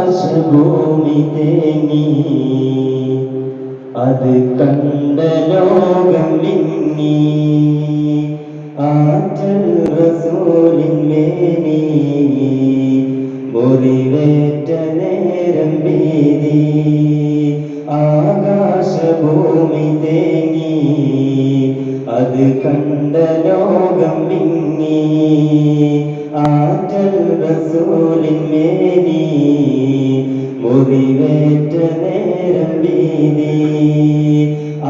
ആകാശഭൂമി തേങ്ങി. അത് കണ്ട ലോകം മേനി. മുറിവേറ്റ നേരം വീതി ആകാശഭൂമി തേങ്ങി. അത് കണ്ട ലോകം ആറ്റൽ മേനി മുറിവേറ്റ നേരം വീതി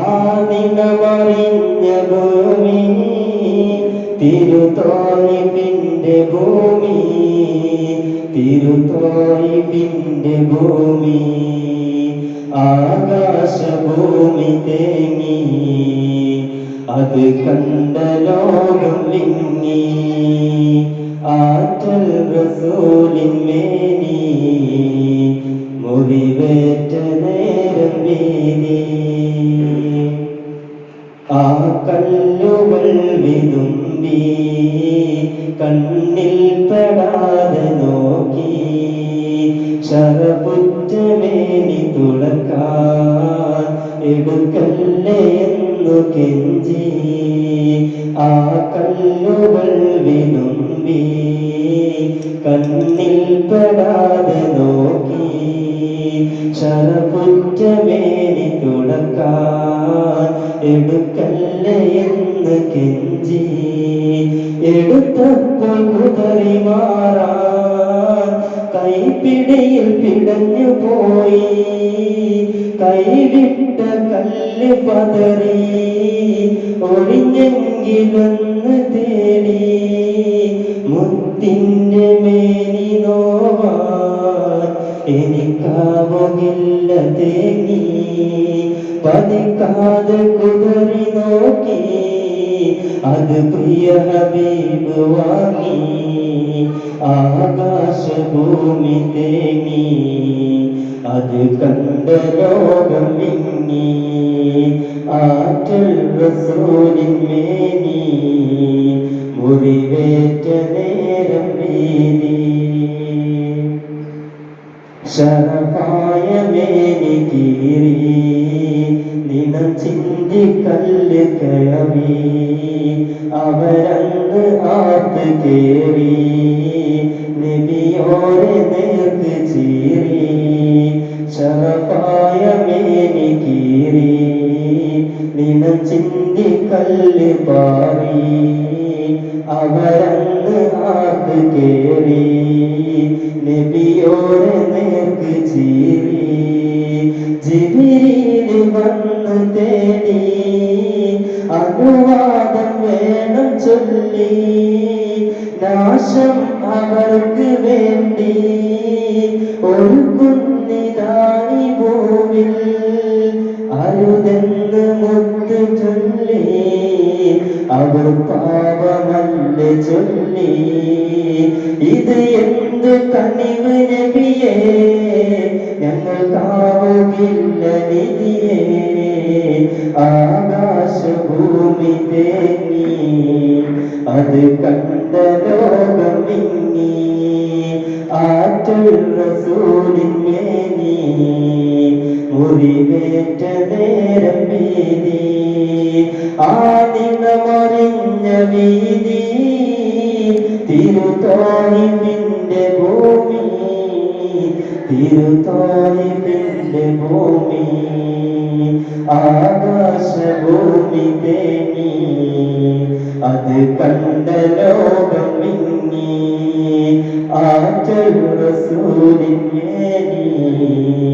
ആദിനമറിഞ്ഞ ഭൂമി തിരുത്തോയിപ്പിന്റെ ഭൂമി തിരുത്തോയിപ്പിന്റെ ഭൂമി ആകാശഭൂമി തേങ്ങി അത് കണ്ട ലോകം ലിങ്ങി ആറ്റൽ റസൂലിൻ ആ കല്ലുകൾ വിതുമ്പി കണ്ണിൽ പെടാതെ നോക്കി ശരപുറ്റമേനി തുളക്കാൻ കെഞ്ചി ആ കല്ലുകൾ വിതുമ്പി കണ്ണിൽ പെടാതെ നോക്കി ശരപുറ്റമേനി തുളക്കാൻ എടു കെഞ്ചി എടുത്തപ്പോൾ കൈപ്പിടിയിൽ പിടഞ്ഞു പോയി. കൈവിട്ട കല്ല് പതറി ഒഴിഞ്ഞെങ്കിലൊന്ന് തേടി. മുത്തിന്റെ മേനി നോവാൻ എനിക്കാവുകില്ല തേങ്ങി. പതിക്കാതെ കുതറി നോക്കി. അത് പ്രിയ ഹബീബ് വാങ്ങി. ആകാശഭൂമി തേങ്ങി. അത് കണ്ട ലോകം മിങ്ങി ആറ്റൽ മേനി. മുറിവേറ്റ നേരം വീതി. ശരപായ മേനി കീറി. നിണം ചിന്തി അവരങ്ങ് ആത്ത് കേറി. നബിയോരെ നേർക്ക് ചീറി. മേനി കീറി. നിന ചിന്തിക്കല്ല് പാറി. അവരങ്ങ് ആത്ത് കേറി. നബിയോരെ നേർക്ക് ചീറി. ജിബിരിയിൽ വന്ന് നാശം അവർക്ക് വേണ്ടി ഒരു കുന്നിതാണി ഭൂവിൽ അരുതെന്ന് മുത്ത് ചൊല്ലി അവർ പാപമല്ല ചൊല്ലി. ഇത് എന്ത് കണിവ് നബിയേ? ഞങ്ങൾക്കാവുകില്ല നിധിയേ. ആറ്റൽ നീ മുറിവേറ്റ നേരം വീതി ആദിനമറിഞ്ഞ വീതി ഭൂമി തിരുത്തോണിപ്പിന്റെ ഭൂമി തേങ്ങി അത് കണ്ട ലോകം رسول هادي